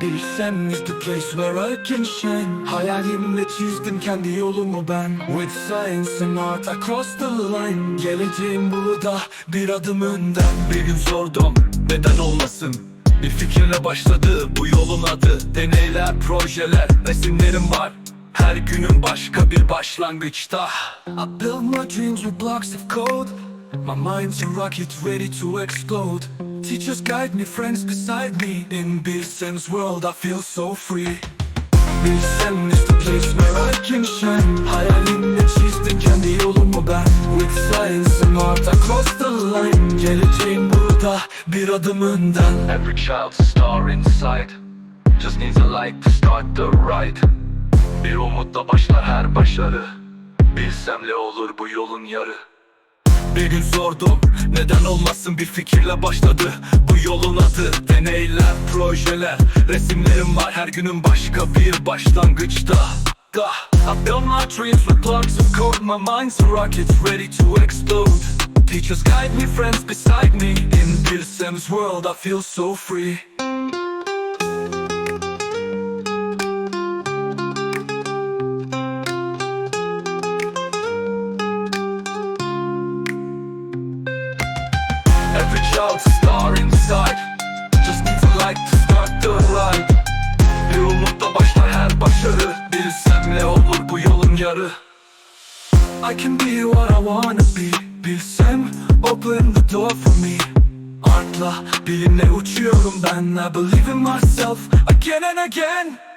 Bilsem is the place where I can shine. Hayalimle çizdim kendi yolumu ben. With science and art across the line. Geleceğim burada bir adım önden. Bir gün sordum neden olmasın? Bir fikirle başladı bu yolun adı. Deneyler, projeler, resimlerim var. Her günün başka bir başlangıçta. I build my dreams with blocks of code My mind's a rocket ready to explode. Teachers guide me, friends beside me. In Bilsem's world I feel so free. Bilsem is the place where I can shine. Hayalimle çizdim kendi yolumu ben With science and art across the line. Geleceğim burada bir adım önden Every child's a star inside. Just needs a light to start the ride. Bir umutla başlar her başarı. Bilsemle olur bu yolun yarı Bir gün sordum. Neden olmasın bir fikirle başladı. Bu yolun adı deneyler, projeler. Resimlerim var her günün başka bir başlangıçta. Da, I build my dreams with blocks of code. My mind's a rocket ready to explode. Teachers guide me, friends beside me. In Bilsem's world I feel so free Every child's a star inside. Just needs a light to start the ride Bir umutla başlar her başarı. Bilsem ne olur bu yolun yarı. I can be what I wanna be. Bilsem open the door for me. Artla bilimle uçuyorum ben. I believe in myself again and again